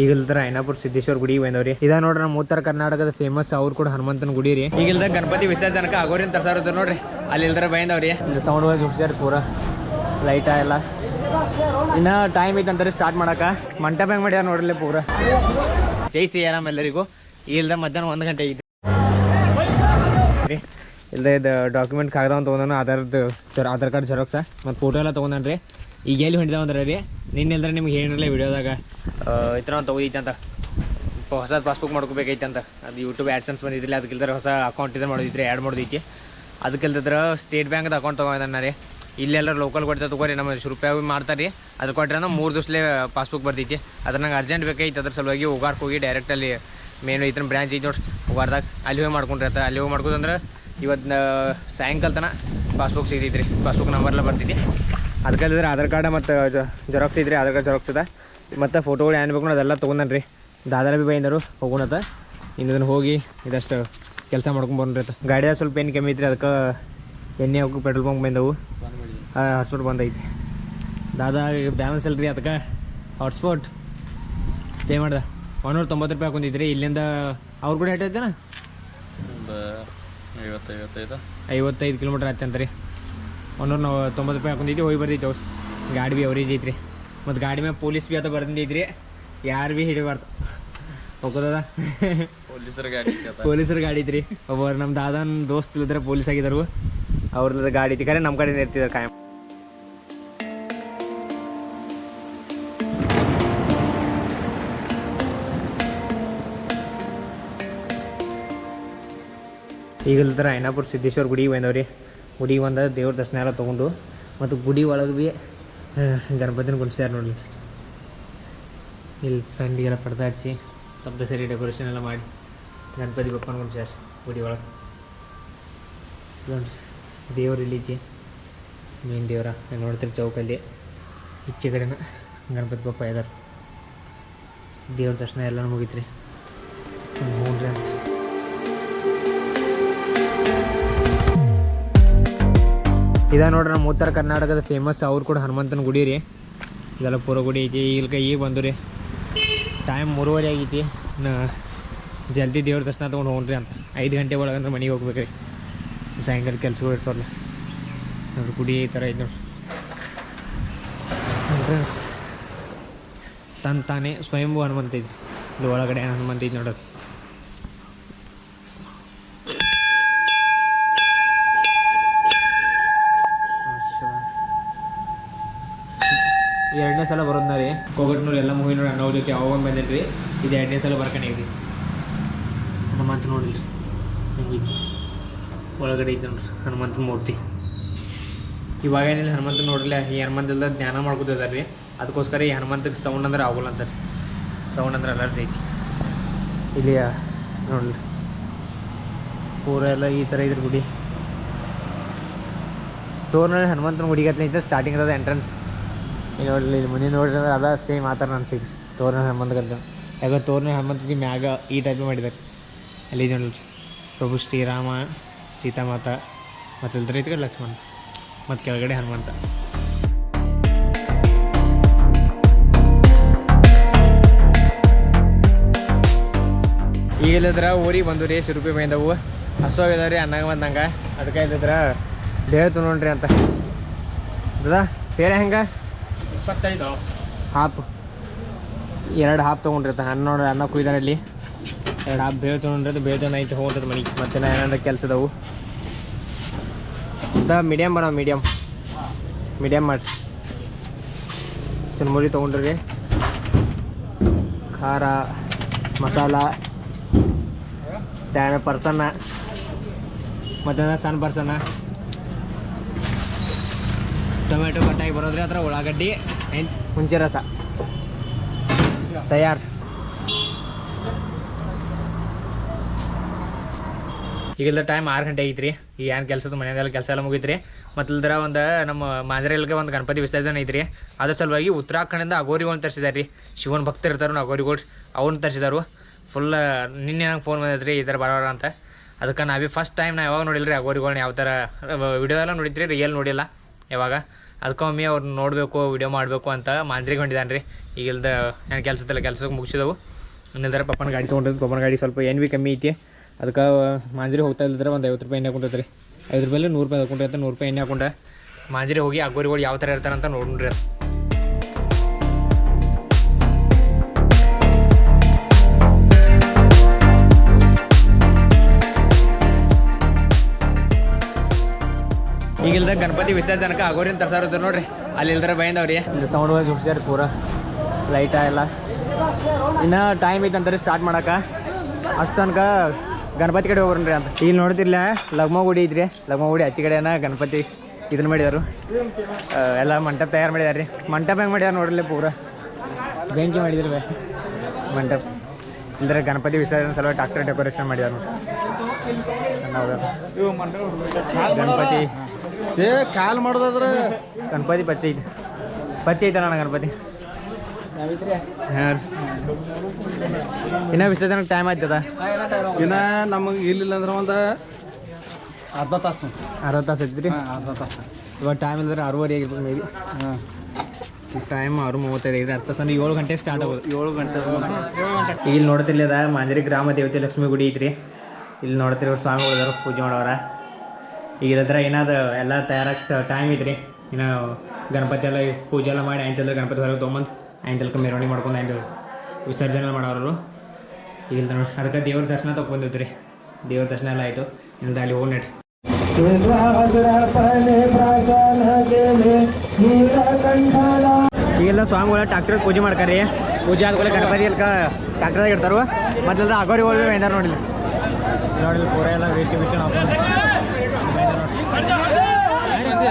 ಈಗಲ್ದ್ರ ಐನಾಪುರ ಸಿದ್ದೇಶ್ವರ ಗುಡಿ ಬಂದವ್ರಿ. ಇದ ನೋಡ್ರಿ ನಮ್ಮ ಉತ್ತರ ಕರ್ನಾಟಕದ ಫೇಮಸ್ ಅವ್ರು ಕೂಡ ಹನುಮಂತನ ಗುಡಿ ರೀ. ಈಗಿಲ್ದ ಗಣಪತಿ ವಿಸರ್ಜನಕ ಆಗೋರಿನ ತರ್ಸಾರ ನೋಡ್ರಿ. ಅಲ್ಲಿ ಇಲ್ದ್ರ ಬೈಂದವ್ರಿ. ಇಲ್ಲಿ ಸೌಂಡ್ ವೈಸ್ ಹುಡ್ಸ್ಯಾರ ಪೂರ ಲೈಟ ಎಲ್ಲ. ಇನ್ನ ಟೈಮ್ ಐತೆ ಅಂತಾರೆ ಸ್ಟಾರ್ಟ್ ಮಾಡಕ. ಮಂಟಪ ಹೆಂಗ್ ಮಾಡ್ಯಾರ ನೋಡ್ರಿ ಪೂರ. ಜೈ ಶ್ರೀರಾಮ್ ಎಲ್ಲರಿಗೂ. ಇಲ್ದ ಮಧ್ಯಾಹ್ನ ಒಂದು ಗಂಟೆ ಐತಿ ಇಲ್ದ ಇದು ಡಾಕ್ಯುಮೆಂಟ್ ಕಾಗದ ತೊಗೊಂಡಾನು ಆಧಾರದ ಆಧಾರ್ ಕಾರ್ಡ್ ಜೆರಾಕ್ಸ ಮತ್ತು ಫೋಟೋ ಎಲ್ಲ ತೊಗೊಂಡ್ರಿ ಈಗ ಎಲ್ಲಿ ಹೊಂಟಿದಾವ ಅಂದ್ರೆ ರೀ ನಿನ್ನೆ ಇಲ್ದ್ರೆ ನಿಮ್ಗೆ ಹೇಳಿರಲಿಲ್ಲ ವಿಡಿಯೋದಾಗ. ಈ ಥರ ಅಂತ. ಹೊಸ ಪಾಸ್ಬುಕ್ ಮಾಡ್ಕೋಬೇಕೈತೆ ಅಂತ. ಅದು ಯೂಟ್ಯೂಬ್ ಆ್ಯಡ್ಸನ್ಸ್ ಬಂದಿದ್ದಿಲ್ಲ ಅದಕ್ಕಿಲ್ದ್ರೆ ಹೊಸ ಅಕೌಂಟ್ ಇದ್ರೆ ಮಾಡೋದಿದ್ರೆ ಆ್ಯಡ್ ಮಾಡೋದೈತಿ. ಅದಕ್ಕಿಲ್ದ್ರ ಸ್ಟೇಟ್ ಬ್ಯಾಂಕ್ದು ಅಕೌಂಟ್ ತೊಗೊಂಡಾನ ರೀ. ಇಲ್ಲೆಲ್ಲ ಲೋಕಲ್ ಕೊಡ್ತಾ ತಗೋರಿ, ನಮ್ಮ ರೂಪಾಯಿ ಮಾಡ್ತಾರೆ ರೀ ಅದು ಕೊಟ್ಟರೆ ಅಂದ್ರೆ ಮೂರು ದಿವಸಲೇ ಪಾಸ್ಬುಕ್ ಬರ್ತೈತಿ ಅದ್ರ ನಂಗೆ ಅರ್ಜೆಂಟ್ ಬೇಕಾಗಿತ್ತು ಅದ್ರ ಸಲುವಾಗಿ ಹೋಗಾರ್ಕ್ ಹೋಗಿ ಡೈರೆಕ್ಟ್ ಅಲ್ಲಿ ಮೇನ್ ಐತನ ಬ್ರಾಂಚ್ ಐತಿ ನೋಡ್ರಿ ಹೋಗಾರ್ದಾಗ ಅಲ್ಲಿ ಹೋಗಿ ಮಾಡ್ಕೊಂಡ್ರಿ ಆತ. ಅಲ್ಲಿ ಹೋಗಿ ಮಾಡ್ಕೊಂಡ್ರೆ ಇವತ್ತು ಸಾಯಂಕಾಲ ತನಕ ಪಾಸ್ಬುಕ್ ಸಿಗ್ತೈತಿ ರೀ ಪಾಸ್ಬುಕ್ ನಂಬರ್ಲ್ಲ ಬರ್ತೈತಿ ಅದಕ್ಕಲ್ಲಿದ್ರೆ ಆಧಾರ್ ಕಾರ್ಡ್ ಮತ್ತು ಜೆರಾಕ್ಸ್ ಐತ್ರಿ ಆಧಾರ್ ಕಾರ್ಡ್ ಜೆರಾಕ್ಸ್ ಅದ ಮತ್ತು ಫೋಟೋಗಳು ಏನು ಬೇಕು ಅದೆಲ್ಲ ತೊಗೊಂಡನ್ರಿ. ರೀ ದಾದಾರ ಭೀ ಬೈಂದರು ಹೋಗೋಣತ. ಇನ್ನದನ್ನು ಹೋಗಿ ಇದಷ್ಟು ಕೆಲಸ ಮಾಡ್ಕೊಂಡು ಬಂದ್ರಿ ಆತ ಗಾಡಿಯಾಗ ಸ್ವಲ್ಪ ಏನು ಕಮ್ಮಿ ಐತ್ರಿ ಅದಕ್ಕೆ ಎಣ್ಣೆ ಹೋಗಿ ಪೆಟ್ರೋಲ್ ಪಂಪ್ ಬಂದವು. ಹಾಟ್ಸ್ಪಾಟ್ ಬಂದೈತಿ. ದಾದಾ ಬ್ಯಾಲೆನ್ಸ್ ಅಲ್ರಿ ಅದಕ್ಕೆ? ಹಾಟ್ಸ್ಪಾಟ್ ಪೇ ಮಾಡ್ದೆ. ಒಂದೂರ ತೊಂಬತ್ತು ರೂಪಾಯಿ ಹಾಕೊಂಡಿದ್ರಿ ಇಲ್ಲಿಂದ ಅವ್ರು ಕೂಡ ಐವತ್ತೈದು ಐವತ್ತೈದು. ಕಿಲೋಮೀಟ್ರ್ ಆಯ್ತಂತ ರೀ ಒಂದೂರ ನಾವು ತೊಂಬತ್ತು ರೂಪಾಯಿ ಹಾಕೊಂಡಿದ್ವಿ ಹೋಗಿ ಅವ್ರು ಗಾಡಿ ಭೀ ಅವರೇಜ್ ಐತ್ರಿ. ಮತ್ತು ಗಾಡಿ ಮೇಲೆ ಪೊಲೀಸ್ ಭೀ ಅದ ಬರ್ದಿದ್ದೈತ್ರಿ ಯಾರು ಭೀ ಹಿಡಿಬಾರ್ದು. ಹೋಗೋದ ಪೊಲೀಸರ ಗಾಡಿ. ಪೊಲೀಸರ ಗಾಡಿ ಐತ್ರಿ. ಒಬ್ಬರು ನಮ್ಮ ದಾದನ ದೋಸ್ತ ಇಲ್ಲದ್ರೆ ಪೊಲೀಸ್ ಆಗಿದ್ದಾರು ಅವ್ರದ್ದು ಗಾಡಿ ಐತಿ. ಕರೆ ನಮ್ಮ ಕಡೆ ಇರ್ತಿದ್ದಾರೆ ಕಾಯಂ. ಈಗಲ್ದ್ರ ಐನಾಪುರ ಸಿದ್ದೇಶ್ವರ ಗುಡಿಗೆ ಬಂದವ್ರಿ ಗುಡಿಗೆ ಬಂದ ದೇವ್ರ ದರ್ಶನ ಎಲ್ಲ ತೊಗೊಂಡು, ಮತ್ತು ಗುಡಿ ಒಳಗೆ ಭೀ ಗಣಪತಿನ ಕುಂಡ್ಸ್ಯಾರ ನೋಡ್ರಿ. ಇಲ್ಲಿ ಸಂಡಿಗೆಲ್ಲ ಪಡ್ದ ಹಚ್ಚಿ ತಪ್ಪದ ಸರಿ ಡೆಕೋರೇಷನ್ ಎಲ್ಲ ಮಾಡಿ, ಗಣಪತಿ ಬಪ್ಪನ ಕುಂಡ್ಸ್ಯಾರ ಗುಡಿ ಒಳಗೆ. ನೋಡ್ರಿ, ದೇವ್ರು ಇಲ್ಲಿತಿ ಮೇನ್ ದೇವ್ರ ನೋಡ್ತೀರಿ ಚೌಕಲ್ಲಿ. ಈಚೆ ಕಡೆನ ಗಣಪತಿ ಬಪ್ಪ ಇದ್ದಾರೆ ದೇವ್ರ ದರ್ಶನ ಎಲ್ಲ ಮುಗೀತ್ರಿ. ಇದ ನೋಡ್ರಿ ನಮ್ಮ ಉತ್ತರ ಕರ್ನಾಟಕದ ಫೇಮಸ್ ಅವ್ರು ಕೂಡ ಹನುಮಂತನ ಗುಡಿ ರೀ. ಇದೆಲ್ಲ ಪೂರ ಗುಡಿ ಐತಿ. ಈಗ ಈಗ ಬಂದು ರೀ. ಟೈಮ್ ಮೂರುವರೆ ಆಗೈತಿ. ನಾ ಜಲ್ದಿ ದೇವ್ರ ದರ್ಶನ ತೊಗೊಂಡು ಹೋಗ್ರಿ ಅಂತ. ಐದು ಗಂಟೆ ಒಳಗಂದ್ರೆ ಮನೆಗೆ ಹೋಗ್ಬೇಕು ರೀ ಸಾಯಂಕಾಲ ಕೆಲ್ಸಗಳು ಇರ್ತಾವಲ್ಲ. ನೋಡ್ರಿ ಗುಡಿ ಈ ಥರ ಐತೆ ನೋಡ್ರಿ. ಎಂಟ್ರೆನ್ಸ್ ತನ್ ತಾನೇ ಸ್ವಯಂಭೂ ಹನುಮಂತ ಐತಿ ಇದು ಒಳಗಡೆ ಹನುಮಂತ ಐತಿ ನೋಡೋದು ಎರಡನೇ ಸಲ ಬರೋದನ್ನ ರೀ ಕೋಗಟ್ನೂರು ಎಲ್ಲ ಮೂವಿ ನೋಡಿ ಅನ್ನೋ ಜೊತೆ ಅವಾಗ ಬಂದಿಲ್ಲ ರೀ ಇದು ಎರಡನೇ ಸಲ ಬರ್ಕೊಂಡೀವಿ ಹನುಮಂತ ನೋಡಿಲ್ರಿ. ಹಂಗೆ ಒಳಗಡೆ ಇದ್ದ ನೋಡ್ರಿ ಹನುಮಂತ ಮೂರ್ತಿ. ಇವಾಗ ಏನಿಲ್ಲ ಹನುಮಂತ ನೋಡಿಲ್ಲ. ಈ ಹನುಮಂತದ ಜ್ಞಾನ ಮಾಡ್ಕೋತಿದ್ದಾರೆ ರೀ. ಅದಕ್ಕೋಸ್ಕರ ಈ ಹನುಮಂತಕ್ಕೆ ಸೌಂಡ್ ಅಂದ್ರೆ ಆಗೋಲ್ಲ ಅಂತಾರೆ. ಸೌಂಡ್ ಅಂದ್ರೆ ಅಲರ್ಜಿ ಐತಿ. ಇಲ್ಲಿ ನೋಡ್ರಿ. ಪೂರ ಎಲ್ಲ ಈ ಥರ ಇದ್ರ ಗುಡಿ ತೋರ್ನಳ್ಳಿ ಹನುಮಂತನ ಗುಡಿಗತ್ಲೆ ಐತೆ ಸ್ಟಾರ್ಟಿಂಗ್ ಅದ ಎಂಟ್ರೆನ್ಸ್ ನೋಡ್ರಿ ಇಲ್ಲಿ ಮುಂದೆ ನೋಡ್ರಿ ಅಂದ್ರೆ ಅದ ಸೇಮ್ ಆ ಥರ ಅನ್ಸೈತಿ. ತೋರಣ ಹನುಮಂತ ಗದ್ದೆ. ಯಾಕ ತೋರಣ ಹನುಮಂತಗೆ ಮ್ಯಾಗ ಈ ಟೈಪ್ ಮಾಡಿದ್ದಾರೆ ಅಲ್ಲಿ ನೋಡ್ರಿ. ಪ್ರಭು ಶ್ರೀರಾಮ, ಸೀತಾಮಾತ, ಮತ್ತು ಇಲ್ದ್ರ ಐತಿ ಲಕ್ಷ್ಮಣ, ಮತ್ತು ಕೆಳಗಡೆ ಹನುಮಂತ. ಈಗ ಇಲ್ಲದ್ರ ಊರಿಗೆ ಬಂದು ರೀ ಶಿರುಪಿ ಬೈಂದವು ಹಸು ರೀ ಅನ್ನಾಗ ಬಂದಂಗೆ ಅದಕ್ಕೆ ಇಲ್ಲದ್ರ ಬೇಳೆ ನೋಡ್ರಿ ಅಂತ. ದಾ ಬೇಳೆ ಹೆಂಗೆ? ಇಪ್ಪತ್ತೈದು. ಹಾಪ್ ಎರಡು ಹಾಪ್ ತೊಗೊಂಡಿರ್ತ ಅನ್ನ ನೋಡ್ರಿ ಅನ್ನ ಕುಯ್ದಾರ ಇಲ್ಲಿ. ಎರಡು ಹಾಪ್ ಬೇವು ತೊಗೊಂಡಿರ್ತ ಬೇವು ತೊಗೊಂಡು ಐತೆ ಮನೆಗೆ ಮತ್ತೆ ನಾ ಏನಾದ್ರು ಕೆಲಸ ಅಂತ ಮೀಡಿಯಮ್ ಬರೋ ಮೀಡಿಯಮ್ ಮೀಡಿಯಮ್ ಮಾಡಿ. ಚುರುಮುರಿ ತೊಗೊಂಡ್ರಿ ಖಾರ ಮಸಾಲ. ತ್ಯಾನ ಪರ್ಸನ್ನ. ಮತ್ತೆ ಸಣ್ಣ ಪರ್ಸನ್ನ. ಟೊಮೆಟೊ ಕಟ್ಟಾಗಿ ಬರೋದ್ರಿ ಅದ್ರ ಉಳ್ಳಾಗಡ್ಡಿ ಹುಂಚೆ ರಸ ತಯಾರು. ಈಗಿಲ್ಲ ಟೈಮ್ ಆರು ಗಂಟೆ ಐತ್ರಿ ಈ ಏನು ಕೆಲಸದ ಮನೆಯಲ್ಲ ಕೆಲಸ ಎಲ್ಲ ಮುಗಿತ್ರಿ. ಮತ್ತು ಇಲ್ದ್ರ ಒಂದು ನಮ್ಮ ಮಾಂದ್ರೆಲ್ಗೆ ಒಂದು ಗಣಪತಿ ವಿಸರ್ಜನೆ ಐತ್ರಿ. ಅದ್ರ ಸಲುವಾಗಿ ಉತ್ತರಾಖಂಡಿಂದ ಅಗೋರಿಗಳನ್ನ ತರಿಸಿದಾರೆ ರೀ ಶಿವನ ಭಕ್ತರು ಇರ್ತಾರ ಅಗೋರಿಗಳು ಅವ್ರನ್ನ ತರಿಸಿದಾರು. ಫುಲ್ ನಿನ್ನೆ ನಂಗೆ ಫೋನ್ ಬಂದೈತ್ರಿ, ಈ ಥರ ಬರೋರ ಅಂತ. ಅದಕ್ಕೆ ನಾವೇ ಫಸ್ಟ್ ಟೈಮ್ ನಾ ಯಾವಾಗ ನೋಡಿಲ್ಲ ರೀ ಅಗೋರಿಗಳನ್ನ ಯಾವ ಥರ ವಿಡಿಯೋ ಎಲ್ಲ ನೋಡಿದ್ರಿ ರಿಯಲ್ ನೋಡಿಲ್ಲ ಯಾವಾಗ. ಅದಕ್ಕೆ ಒಮ್ಮೆ ಅವ್ರನ್ನ ನೋಡಬೇಕು ವಿಡಿಯೋ ಮಾಡಬೇಕು ಅಂತ ಮಾಂದ್ರಿಗೆ ಹೊಂಟಿದ್ದಾನೆ ರೀ ಈಗ ಇಲ್ದ ಏನು ಕೆಲಸ ಇತ್ತಲ್ಲ, ಕೆಲಸಕ್ಕೆ ಮುಗಿಸಿದವು. ಇನ್ನಿಲ್ದಾರೆ ಪಪ್ಪನ ಗಾಡಿ ತೊಗೊಂಡಿದ್ದು. ಪಪ್ಪನ ಗಾಡಿ ಸ್ವಲ್ಪ ಏನು ಭೀ ಕಮ್ಮಿ ಐತಿ. ಅದಕ್ಕೆ ಮಾಂಜರಿ ಹೋಗ್ತಾ ಇಲ್ದ್ರೆ ಒಂದು ಐವತ್ತು ರೂಪಾಯಿ ಎಣ್ಣೆ ಹಾಕೊಂಡೈತೆ ರೀ ರೂಪಾಯಿ ನೂರು ರೂಪಾಯಿ ಹಾಕೊಂಡೈತೆ ನೂರು ರೂಪಾಯಿ ಎಣ್ಣೆ ಹಾಕೊಂಡೆ. ಮಾಂಜರಿ ಹೋಗಿ ಅಗೋರಿಗಳು ಯಾವ ಥರ ಇರ್ತಾರಂತ ನೋಡ್ರಿ. ಈಗ ಇಲ್ದ ಗಣಪತಿ ವಿಸರ್ಜನಕ್ಕೆ ಆಗೋರಿನ ತರ್ಸಾರ ನೋಡ್ರಿ. ಅಲ್ಲಿ ಇಲ್ದ್ರ ಬೈಂದವ್ರಿ ಇಲ್ಲಿ ಸೌಂಡ್ ವೈಸ್ ಹುಡ್ಸ್ಯಾರ ಪೂರ ಲೈಟ ಎಲ್ಲ ಇನ್ನು ಟೈಮ್ ಐತೆ ಅಂತಾರೆ ಸ್ಟಾರ್ಟ್ ಮಾಡಕ. ಅಷ್ಟು ತನಕ ಗಣಪತಿ ಕಡೆ ಹೋಗ್ರಿ ಅಂತ. ಇಲ್ಲಿ ನೋಡ್ತಿರ್ಲ ಲಗ್ಮ ಗುಡಿ ಐತ್ರಿ. ಲಗ್ಮ ಗುಡಿ ಹಚ್ಚಿ ಕಡೆನ ಗಣಪತಿ ಇದನ್ನ ಮಾಡಿದಾರು ಎಲ್ಲ ಮಂಟಪ ತಯಾರು ಮಾಡಿದಾರೆ ರೀ. ಮಂಟಪ ಹೆಂಗೆ ಮಾಡ್ಯಾರ ನೋಡ್ರಿ ಪೂರ. ಬೆಂಕಿ ಮಾಡಿದ್ರು ಬೇ. ಮಂಟಪ. ಇಲ್ದ್ರೆ ಗಣಪತಿ ವಿಸರ್ಜನೆ ಸಲುವಾಗಿ ಡಾಕ್ಟರ್ ಡೆಕೋರೇಷನ್ ಮಾಡ್ಯಾರ ಗಣಪತಿ ಏ ಕಾಲ್ ಮಾಡೋದಾದ್ರೆ. ಗಣಪತಿ ಪಚ್ಚ ಐತೆ. ಪಚ್ಚ ಐತೆ ಅಣ್ಣ ಗಣಪತಿ. ಹಾಂ ವಿಶೇಷ ವಿಸರ್ಜನೆಗೆ ಟೈಮ್ ಆಯ್ತದ? ಇನ್ನ ನಮಗೆ ಇಲ್ಲಿಲ್ಲ ಅಂದ್ರೆ ಒಂದು ಅರ್ಧ ತಾಸು ಅರ್ಧ ತಾಸು ಐತಿ ರೀ ಅರ್ಧ ತಾಸು. ಇವಾಗ ಟೈಮ್ ಇಲ್ಲದ್ರೆ ಆರೂವರೆ ಆಗಿರ್ಬೋದು ಮೇ ಬಿ ಹಾಂ ಟೈಮ್ ಆರು ಮೂವತ್ತೈದು ಐದು ಅರ್ಥ ಸಂದು ಏಳು ಗಂಟೆಗೆ ಸ್ಟಾರ್ಟ್ ಆಗೋದು ಏಳು ಗಂಟೆ ಇಲ್ಲಿ ನೋಡ್ತಿರ್ಲಿ ಅದ ಮಾಂಜರಿ ಗ್ರಾಮ ದೇವತೆ ಲಕ್ಷ್ಮಿ ಗುಡಿ ಐತ್ರಿ. ಇಲ್ಲಿ ನೋಡ್ತಿರೋ ಸ್ವಾಮಿಗಳು ಪೂಜೆ ಮಾಡೋರ ಈಗ ಇದ್ರ ಏನಾದ ಎಲ್ಲ ತಯಾರಾಗಿ ಟೈಮ್ ಐತ್ರಿ ಇನ್ನು ಗಣಪತಿ ಎಲ್ಲ ಪೂಜೆ ಎಲ್ಲ ಮಾಡಿ ಆಯ್ತಲ್ಲ ಗಣಪತಿ ಹೊರಗೆ ತೊಗೊಂಬಂದು ಆಯ್ತಲ್ಕ ಮೆರವಣಿಗೆ ಮಾಡ್ಕೊಂಡು ಆಯ್ತು ವಿಸರ್ಜನೆ ಮಾಡೋರು ಈಗ ನೋಡಿ ಅದಕ್ಕೆ ದೇವ್ರ ದರ್ಶನ ತೊಗೊಂಡಿದ್ರಿ ದೇವ್ರ ದರ್ಶನ ಎಲ್ಲ ಆಯಿತು. ಇಲ್ಲ ಅಲ್ಲಿ ಹೋಗಿ ನಡ್ರಿ. ಈಗೆಲ್ಲ ಸ್ವಾಮಿಗಳ ಟ್ರಾಕ್ಟರ್ ಪೂಜೆ ಮಾಡ್ತಾರೆ ಪೂಜೆ ಆದ್ಮೇಲೆ ಗಣಪತಿ ಎಲ್ಲ ಇಡ್ತಾರೆ? ಮತ್ತೆ ಅಗೋರಿ ಹೋಗಿ ಬಂದಾರ ನೋಡಿಲ್ಲ. ನೋಡಿಲ್ಲ, ಪೂರ ಎಲ್ಲ ವೇಷ ವಿಷ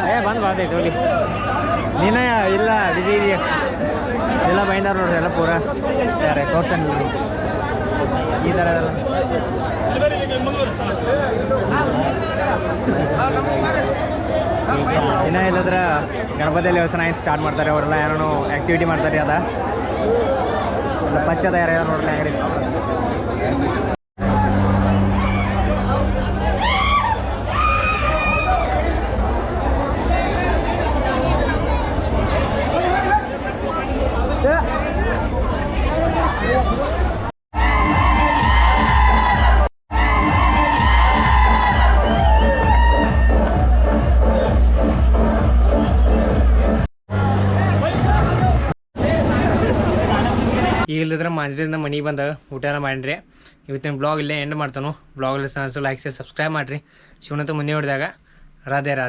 ಏ ಬಂದು ಬರ್ತೈತೆ ಹೋಗಿ ನೀನೇ ಇಲ್ಲ ಬಿಜಿ ಇದೆಯಾ? ಎಲ್ಲ ಬೈಂದಾರ ನೋಡ್ರಿ, ಎಲ್ಲ ಪೂರ. ಯಾರೇ ತೋರ್ಸ್ತಾನೆ ನೋಡ್ರಿ. ಈ ಥರ ಎಲ್ಲ ಇನ್ನ ಇಲ್ಲದ್ರ ಗಣಪತಿಯಲ್ಲಿ ಯೋಚನೆ ಸ್ಟಾರ್ಟ್ ಮಾಡ್ತಾರೆ, ಅವರೆಲ್ಲ ಏನೋ ಆ್ಯಕ್ಟಿವಿಟಿ ಮಾಡ್ತಾರೆ, ಅದ. ಎಲ್ಲ ಪಚ್ಚ ಯಾರು ನೋಡ್ರಿ ಅಂಗಡಿ ಇಲ್ಲದ್ರೆ ಮಾಂಜರಿಂದ ಮನೆಗೆ ಬಂದ ಊಟ ಎಲ್ಲ ಮಾಡಿರಿ ಇವತ್ತಿನ ಬ್ಲಾಗ್ ಇಲ್ಲೇ ಎಂಡ್ ಮಾಡ್ತಾನು. ಬ್ಲಾಗ್ ಲೈಕ್ ಸಬ್ಸ್ಕ್ರೈಬ್ ಮಾಡಿರಿ. ಶಿವನಂತ ಮುಂದೆ ಹೊಡೆದಾಗ ರಾಧೆ ರಾಧೆ.